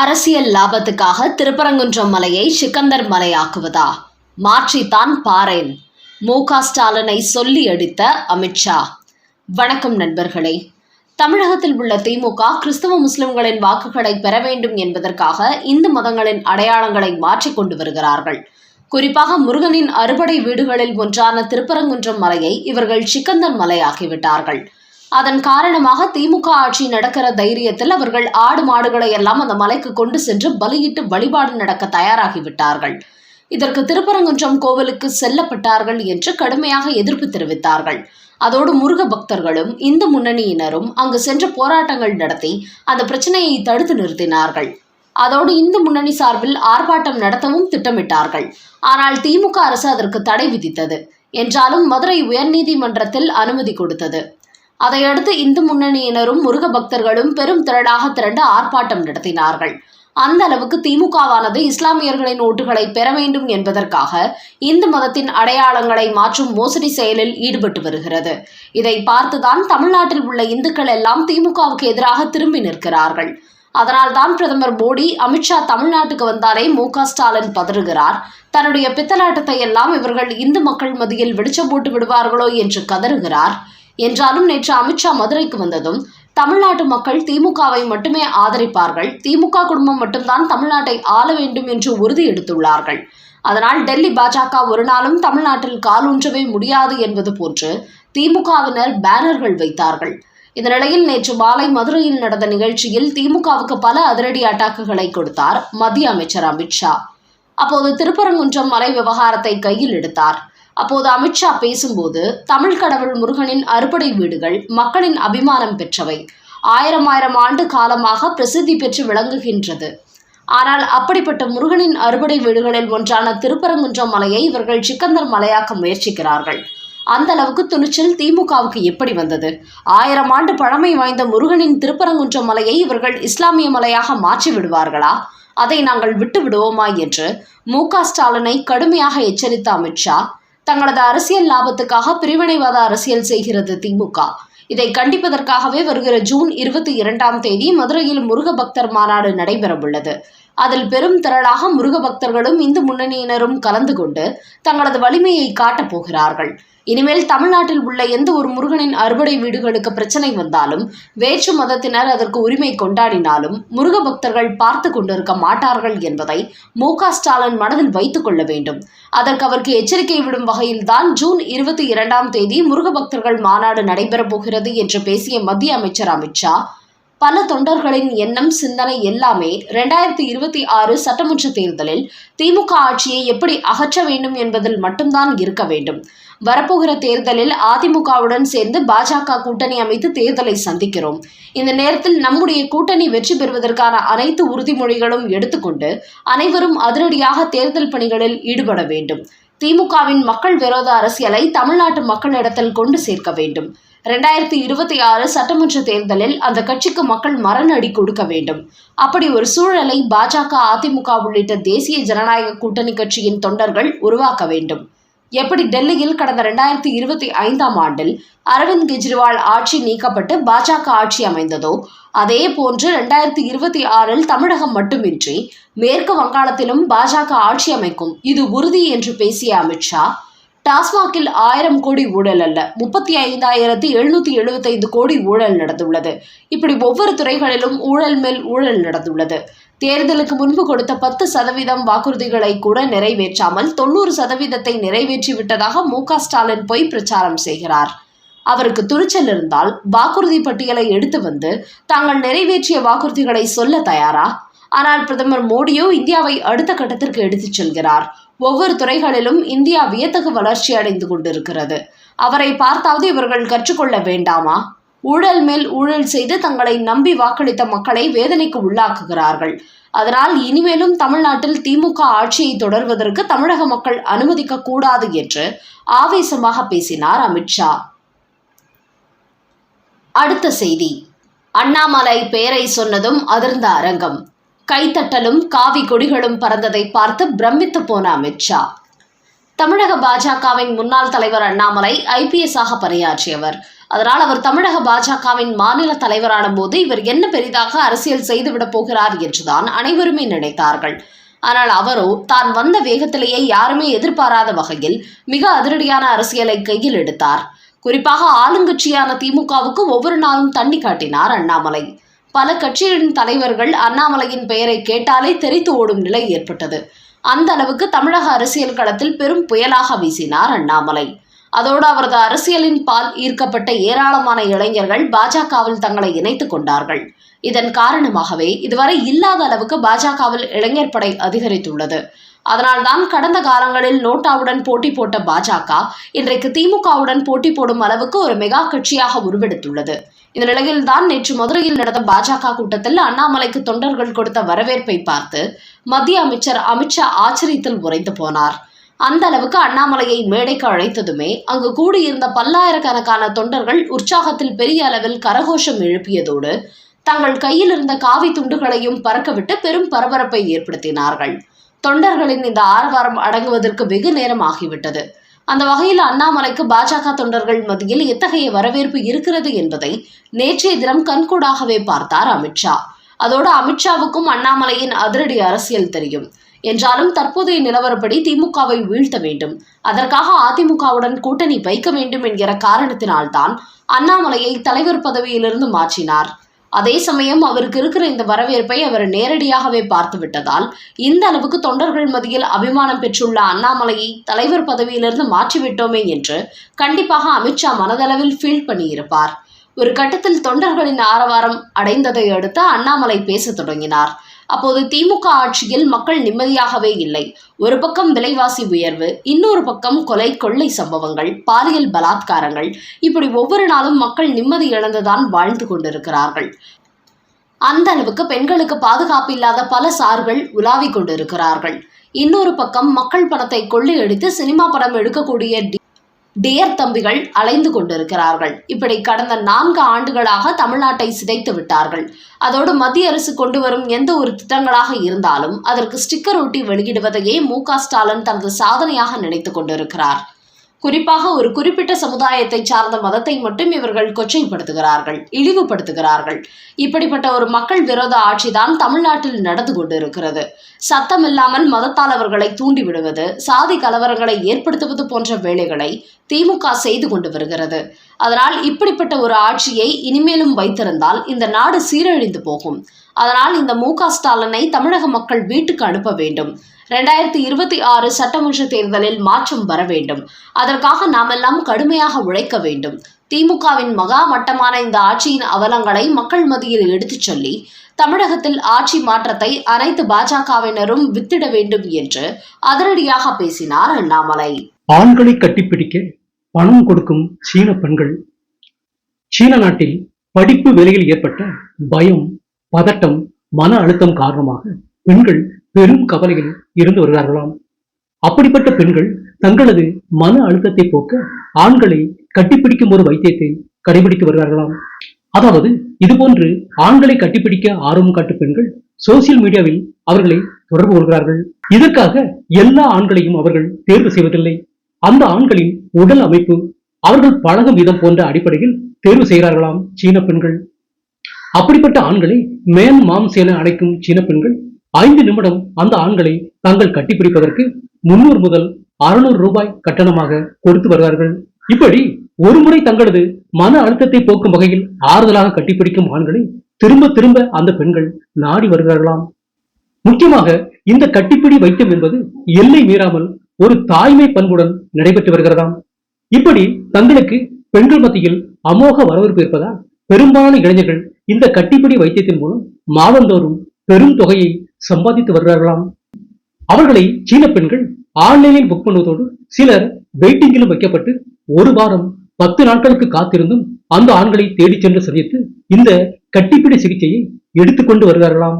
அரசியல் லாபத்துக்காக திருப்பரங்குன்றம் மலையை சிக்கந்தர் மலையாக்குவதா? மாற்றித்தான் பாரேன். மு. க. ஸ்டாலினை சொல்லி அடித்த அமித்ஷா வணக்கம் நண்பர்களே. தமிழகத்தில் உள்ள திமுக கிறிஸ்தவ முஸ்லிம்களின் வாக்குகளை பெற வேண்டும் என்பதற்காக இந்து மதங்களின் அடையாளங்களை மாற்றிக் கொண்டு வருகிறார்கள். குறிப்பாக முருகனின் அறுபடை வீடுகளில் ஒன்றான திருப்பரங்குன்றம் மலையை இவர்கள் சிக்கந்தர் மலையாக்கிவிட்டார்கள். அதன் காரணமாக திமுக ஆட்சி நடக்கிற தைரியத்தில் அவர்கள் ஆடு மாடுகளை எல்லாம் அந்த மலைக்கு கொண்டு சென்று பலியிட்டு வழிபாடு நடக்க தயாராகிவிட்டார்கள். இதற்கு திருப்பரங்குன்றம் கோவிலுக்கு செல்லப்பட்டார்கள் என்று கடுமையாக எதிர்ப்பு தெரிவித்தார்கள். அதோடு முருக பக்தர்களும் இந்து முன்னணியினரும் அங்கு சென்று போராட்டங்கள் நடத்தி அந்த பிரச்சனையை தடுத்து நிறுத்தினார்கள். அதோடு இந்து முன்னணி சார்பில் ஆர்ப்பாட்டம் நடத்தவும் திட்டமிட்டார்கள். ஆனால் திமுக அரசு அதற்கு தடை விதித்தது. என்றாலும் மதுரை உயர்நீதிமன்றத்தில் அனுமதி கொடுத்தது. அதையடுத்து இந்து முன்னணியினரும் முருக பக்தர்களும் பெரும் திரளாக திரண்டு ஆர்ப்பாட்டம் நடத்தினார்கள். அந்த அளவுக்கு திமுகவானது இஸ்லாமியர்களின் ஓட்டுகளை பெற வேண்டும் என்பதற்காக இந்து மதத்தின் அடையாளங்களை மாற்றும் மோசடி செயலில் ஈடுபட்டு வருகிறது. இதை பார்த்துதான் தமிழ்நாட்டில் உள்ள இந்துக்கள் எல்லாம் திமுகவுக்கு எதிராக திரும்பி நிற்கிறார்கள். அதனால்தான் பிரதமர் மோடி அமித்ஷா தமிழ்நாட்டுக்கு வந்தாலே மு க ஸ்டாலின் பதறுகிறார். தன்னுடைய பித்தலாட்டத்தை எல்லாம் இவர்கள் இந்து மக்கள் மத்தியில் வெடிச்ச போட்டு விடுவார்களோ என்று கதறுகிறார். என்றாலும் நேற்று அமித்ஷா மதுரைக்கு வந்ததும் தமிழ்நாட்டு மக்கள் திமுகவை மட்டுமே ஆதரிப்பார்கள். திமுக குடும்பம் மட்டும்தான் தமிழ்நாட்டை ஆள வேண்டும் என்று உறுதி எடுத்துள்ளார்கள். அதனால் டெல்லி பாஜக ஒரு நாளும் தமிழ்நாட்டில் காலூன்றவே முடியாது என்பது போன்று திமுகவினர் பேனர்கள் வைத்தார்கள். இந்த நிலையில் நேற்று மாலை மதுரையில் நடந்த நிகழ்ச்சியில் திமுகவுக்கு பல அதிரடி அட்டாக்குகளை கொடுத்தார் மத்திய அமைச்சர் அமித்ஷா அப்போது திருப்பரங்குன்றம் மலை விவகாரத்தை கையில் எடுத்தார். அப்போது அமித்ஷா பேசும்போது தமிழ் கடவுள் முருகனின் அறுபடை வீடுகள் மக்களின் அபிமானம் பெற்றவை. ஆயிரம் ஆயிரம் ஆண்டு காலமாக பிரசித்தி பெற்று விளங்குகின்றது. ஆனால் அப்படிப்பட்ட முருகனின் அறுபடை வீடுகளில் ஒன்றான திருப்பரங்குன்றம் மலையை இவர்கள் சிக்கந்தர் மலையாக்க முயற்சிக்கிறார்கள். அந்த அளவுக்கு துணிச்சல் திமுகவுக்கு எப்படி வந்தது? ஆயிரம் ஆண்டு பழமை வாய்ந்த முருகனின் திருப்பரங்குன்றம் மலையை இவர்கள் இஸ்லாமிய மலையாக மாற்றி விடுவார்களா? அதை நாங்கள் விட்டு விடுவோமா என்று மு க ஸ்டாலினை கடுமையாக எச்சரித்த அமித்ஷா தங்களது அரசியல் லாபத்துக்காக பிரிவினைவாத அரசியல் செய்கிறது திமுக. இதை கண்டிப்பதற்காகவே வருகிற ஜூன் இருபத்தி இரண்டாம் தேதி மதுரையில் முருக பக்தர் மாநாடு நடைபெறவுள்ளது. அதில் பெரும் திரளாக முருக பக்தர்களும் இந்து முன்னணியினரும் கலந்து கொண்டு தங்களது வலிமையை காட்டப் போகிறார்கள். இனிமேல் தமிழ்நாட்டில் உள்ள எந்த ஒரு முருகனின் அறுபடை வீடுகளுக்கு பிரச்சனை வந்தாலும் வேற்று மதத்தினர் அதற்கு உரிமை கொண்டாடினாலும் முருக பக்தர்கள் பார்த்து கொண்டிருக்க மாட்டார்கள் என்பதை மு ஸ்டாலின் மனதில் வைத்துக் கொள்ள வேண்டும். அதற்கு அவருக்கு எச்சரிக்கை விடும் வகையில்தான் ஜூன் இருபத்தி இரண்டாம் தேதி முருக பக்தர்கள் மாநாடு நடைபெறப் போகிறது என்று பேசிய மத்திய அமைச்சர் அமித்ஷா பல தொண்டர்களின் எண்ணம் சிந்தனை எல்லாமே ரெண்டாயிரத்தி இருபத்தி ஆறு சட்டமன்ற தேர்தலில் திமுக ஆட்சியை எப்படி அகற்ற வேண்டும் என்பதில் மட்டும்தான் இருக்க வேண்டும். வரப்போகிற தேர்தலில் அதிமுகவுடன் சேர்ந்து பாஜக கூட்டணி அமைத்து தேர்தலை சந்திக்கிறோம். இந்த நேரத்தில் நம்முடைய கூட்டணி வெற்றி பெறுவதற்கான அனைத்து உறுதிமொழிகளும் எடுத்துக்கொண்டு அனைவரும் அதிரடியாக தேர்தல் பணிகளில் ஈடுபட வேண்டும். திமுகவின் மக்கள் விரோத அரசியலை தமிழ்நாட்டு மக்களிடத்தில் கொண்டு சேர்க்க வேண்டும். ரெண்டாயிரத்தி இருபத்தி ஆறு சட்டமன்ற தேர்தலில் அந்த கட்சிக்கு மக்கள் மரணடி கொடுக்க வேண்டும். அப்படி ஒரு சூழலை பாஜக அதிமுக உள்ளிட்ட தேசிய ஜனநாயக கூட்டணி கட்சியின் தொண்டர்கள் உருவாக்க வேண்டும். எப்படி டெல்லியில் கடந்த ரெண்டாயிரத்தி இருபத்தி ஐந்தாம் ஆண்டில் அரவிந்த் கெஜ்ரிவால் ஆட்சி நீக்கப்பட்டு பாஜக ஆட்சி அமைந்ததோ அதே போன்று ரெண்டாயிரத்தி இருபத்தி ஆறில் தமிழகம் மட்டுமின்றி மேற்கு வங்காளத்திலும் பாஜக ஆட்சி அமைக்கும் இது உறுதி என்று பேசிய அமித்ஷா டாஸ்மாகில் ஆயிரம் கோடி ஊழல் அல்ல முப்பத்தி ஐந்தாயிரத்தி எழுநூத்தி எழுபத்தைந்து கோடி ஊழல் நடந்துள்ளது. இப்படி ஒவ்வொரு துறைகளிலும் ஊழல் மேல் ஊழல் நடந்துள்ளது. தேர்தலுக்கு முன்பு கொடுத்த பத்து சதவீதம் வாக்குறுதிகளை கூட நிறைவேற்றாமல் தொண்ணூறு சதவீதத்தை நிறைவேற்றி விட்டதாக மு க ஸ்டாலின் போய் பிரச்சாரம் செய்கிறார். அவருக்கு துணிச்சல் இருந்தால் வாக்குறுதி பட்டியலை எடுத்து வந்து தாங்கள் நிறைவேற்றிய வாக்குறுதிகளை சொல்ல தயாரா? ஆனால் பிரதமர் மோடியோ இந்தியாவை அடுத்த கட்டத்திற்கு எடுத்துச் செல்கிறார். ஒவ்வொரு துறைகளிலும் இந்தியா வியத்தகு வளர்ச்சி அடைந்து கொண்டிருக்கிறது. அவரை பார்த்தாவது இவர்கள் கற்றுக்கொள்ள வேண்டாமா? ஊழல் மேல் ஊழல் செய்து தங்களை நம்பி வாக்களித்த மக்களை வேதனைக்கு உள்ளாக்குகிறார்கள். அதனால் இனிமேலும் தமிழ்நாட்டில் திமுக ஆட்சியை தொடர்வதற்கு தமிழக மக்கள் அனுமதிக்க கூடாது என்று ஆவேசமாக பேசினார் அமித்ஷா அடுத்த செய்தி. அண்ணாமலை பெயரை சொன்னதும் அதிர்ந்த அரங்கம். கைத்தட்டலும் காவி கொடிகளும் பறந்ததை பார்த்து பிரமித்து போன அமித்ஷா தமிழக பாஜகவின் முன்னாள் தலைவர் அண்ணாமலை ஐபிஎஸ் ஆக பணியாற்றியவர். அதனால் அவர் தமிழக பாஜகவின் மாநில தலைவரான போது இவர் என்ன பெரிதாக அரசியல் செய்துவிடப் போகிறார் என்றுதான் அனைவருமே நினைத்தார்கள். ஆனால் அவரோ தான் வந்த வேகத்திலேயே யாருமே எதிர்பாராத வகையில் மிக அதிரடியான அரசியலை கையில் எடுத்தார். குறிப்பாக ஆளுங்கட்சியான திமுகவுக்கு ஒவ்வொரு நாளும் தண்ணி காட்டினார் அண்ணாமலை. பல கட்சிகளின் தலைவர்கள் அண்ணாமலையின் பெயரை கேட்டாலே தெரித்து ஓடும் நிலை ஏற்பட்டது. அந்த அளவுக்கு தமிழக அரசியல் களத்தில் பெரும் புயலாக வீசினார் அண்ணாமலை. அதோடு அவரது அரசியலின் பால் ஈர்க்கப்பட்ட ஏராளமான இளைஞர்கள் பாஜகவில் தங்களை இணைத்துக் கொண்டார்கள். இதன் காரணமாகவே இதுவரை இல்லாத அளவுக்கு பாஜகவில் இளைஞர் படை அதிகரித்துள்ளது. அதனால்தான் கடந்த காலங்களில் நோட்டாவுடன் போட்டி போட்ட பாஜக இன்றைக்கு திமுகவுடன் போட்டி போடும் அளவுக்கு ஒரு மெகா கட்சியாக உருவெடுத்துள்ளது. இந்த நிலையில்தான் நேற்று மதுரையில் நடந்த பாஜக கூட்டத்தில் அண்ணாமலைக்கு தொண்டர்கள் கொடுத்த வரவேற்பை பார்த்து மத்திய அமைச்சர் அமித்ஷா ஆச்சரியத்தில் உறைந்து போனார். அந்த அளவுக்கு அண்ணாமலையை மேடைக்கு அழைத்ததுமே அங்கு கூடியிருந்த பல்லாயிரக்கணக்கான தொண்டர்கள் உற்சாகத்தில் பெரிய அளவில் கரகோஷம் எழுப்பியதோடு தங்கள் கையில் இருந்த காவி துண்டுகளையும் பறக்கவிட்டு பெரும் பரபரப்பை ஏற்படுத்தினார்கள். தொண்டர்களின் இந்த ஆரவாரம் அடங்குவதற்கு வெகு நேரம் ஆகிவிட்டது அந்த வகையில் அண்ணாமலைக்கு பாஜக தொண்டர்கள் மத்தியில் எத்தகைய வரவேற்பு இருக்கிறது என்பதை நேற்றைய தினம் கண்கூடாகவே பார்த்தார் அமித்ஷா. அதோடு அமித்ஷாவுக்கும் அண்ணாமலையின் அதிரடி அரசியல் தெரியும். என்றாலும் தற்போதைய நிலவரப்படி திமுகவை வீழ்த்த வேண்டும். அதற்காக அதிமுகவுடன் கூட்டணி வைக்க வேண்டும் என்கிற காரணத்தினால்தான் அண்ணாமலையை தலைவர் பதவியிலிருந்து மாற்றினார். அதே சமயம் அவருக்கு இருக்கிற இந்த வரவேற்பை அவர் நேரடியாகவே பார்த்துவிட்டதால் இந்த அளவுக்கு தொண்டர்கள் மத்தியில் அபிமானம் பெற்றுள்ள அண்ணாமலையை தலைவர் பதவியிலிருந்து மாற்றிவிட்டோமே என்று கண்டிப்பாக அமித்ஷா மனதளவில் ஃபீல் பண்ணியிருப்பார். ஒரு கட்டத்தில் தொண்டர்களின் ஆரவாரம் அடைந்ததை அடுத்து அண்ணாமலை பேசத் தொடங்கினார். அப்போது திமுக ஆட்சியில் மக்கள் நிம்மதியாகவே இல்லை. ஒரு பக்கம் விலைவாசி உயர்வு இன்னொரு பக்கம் கொலை கொள்ளை சம்பவங்கள் பாலியல் பலாத்காரங்கள். இப்படி ஒவ்வொரு நாளும் மக்கள் நிம்மதி இழந்துதான் வாழ்ந்து கொண்டிருக்கிறார்கள். அந்த அளவுக்கு பெண்களுக்கு பாதுகாப்பு இல்லாத பல சார்கள் உலாவிக் கொண்டிருக்கிறார்கள். இன்னொரு பக்கம் மக்கள் பணத்தை கொள்ளையடித்து சினிமா படம் எடுக்கக்கூடிய டேர் டியர் தம்பிகள் அலைந்து கொண்டிருக்கிறார்கள். இப்படி கடந்த நான்கு ஆண்டுகளாக தமிழ்நாட்டை சிதைத்து விட்டார்கள். அதோடு மத்திய அரசு கொண்டு வரும் எந்த ஒரு திட்டங்களாக இருந்தாலும் அதற்கு ஸ்டிக்கர் ஒட்டி வெளியிடுவதையே மு ஸ்டாலின் தனது சாதனையாக நினைத்துக் கொண்டிருக்கிறார். குறிப்பாக ஒரு குறிப்பிட்ட சமுதாயத்தை சார்ந்த மதத்தை மட்டும் இவர்கள் கொச்சைப்படுத்துகிறார்கள் இழிவுபடுத்துகிறார்கள். இப்படிப்பட்ட ஒரு மக்கள் விரோத ஆட்சிதான் தமிழ்நாட்டில் நடந்து கொண்டிருக்கிறது. சத்தமில்லாமல் மதத்தால் அவர்களை தூண்டிவிடுவது சாதி கலவரங்களை ஏற்படுத்துவது போன்ற வேலைகளை திமுக செய்து கொண்டு வருகிறது. அதனால் இப்படிப்பட்ட ஒரு ஆட்சியை இனிமேலும் வைத்திருந்தால் இந்த நாடு சீரழிந்து போகும். அதனால் இந்த மு ஸ்டாலினை தமிழக மக்கள் வீட்டுக்கு அனுப்ப வேண்டும். ரெண்டாயிரத்தி இருபத்தி ஆறு சட்டமன்ற தேர்தலில் மாற்றம் வர வேண்டும். அதற்காக நாமெல்லாம் கடுமையாக உழைக்க வேண்டும். திமுகவின் மகா மட்டமான இந்த ஆட்சியின் அவலங்களை மக்கள் மத்தியில் எடுத்துச் சொல்லி தமிழகத்தில் ஆட்சி மாற்றத்தை அனைத்து பாஜகவினரும் வித்திட வேண்டும் என்று அதிரடியாக பேசினார் அண்ணாமலை. ஆண்களை கட்டிப்பிடிக்க பணம் கொடுக்கும் சீன பெண்கள். சீன நாட்டில் படிப்பு வேலையில் ஏற்பட்ட பயம் பதட்டம் மன அழுத்தம் காரணமாக பெண்கள் பெரும் கவலையில் இருந்து வருகிறார்களாம். அப்படிப்பட்ட பெண்கள் தங்களது மன அழுத்தத்தை போக்க ஆண்களை கட்டிப்பிடிக்கும் ஒரு வைத்தியத்தை கடைபிடித்து வருகிறார்களாம். அதாவது இதுபோன்று ஆண்களை கட்டிப்பிடிக்க ஆர்வம் காட்டும் பெண்கள் சோசியல் மீடியாவில் அவர்களை தொடர்பு கொள்கிறார்கள். இதற்காக எல்லா ஆண்களையும் அவர்கள் தேர்வு செய்வதில்லை. அந்த ஆண்களின் உடல் அமைப்பு அவர்கள் பழகும் விதம் போன்ற அடிப்படையில் தேர்வு செய்கிறார்களாம் சீன பெண்கள். அப்படிப்பட்ட ஆண்களை மேன் மாம்ஸ் என அழைக்கும் சீன பெண்கள் ஐந்து நிமிடம் அந்த ஆண்களை தாங்கள் கட்டிப்பிடிப்பதற்கு முன்னூறு முதல் அறுநூறு ரூபாய் கட்டணமாக கொடுத்து வருவார்கள். இப்படி ஒரு முறை தங்களது மன அழுத்தத்தை போக்கும் வகையில் ஆறுதலாக கட்டிப்பிடிக்கும் ஆண்களை திரும்ப திரும்ப அந்த பெண்கள் நாடி வருகிறார்களாம். முக்கியமாக இந்த கட்டிப்பிடி வைத்தியம் என்பது எல்லை மீறாமல் ஒரு தாய்மை பண்புடன் நடைபெற்று வருகிறதாம். இப்படி தங்களுக்கு பெண்கள் மத்தியில் அமோக வரவேற்பு இருப்பதால் பெரும்பாலான இளைஞர்கள் இந்த கட்டிப்பிடி வைத்தியத்தின் மூலம் மாதந்தோறும் பெரும் தொகையை சம்பாதித்து வருகிறார்களாம்? அவர்களை சீன பெண்கள் ஆன்லைனில் புக் பண்ணுவதோடு சிலர் வெயிட்டிங்கிலும் வைக்கப்பட்டு ஒரு வாரம் பத்து நாட்களுக்கு காத்திருந்தும் அந்த ஆண்களை தேடிச் சென்று சந்தித்து இந்த கட்டிப்பிடி சிகிச்சையை எடுத்துக்கொண்டு வருகிறார்களாம்.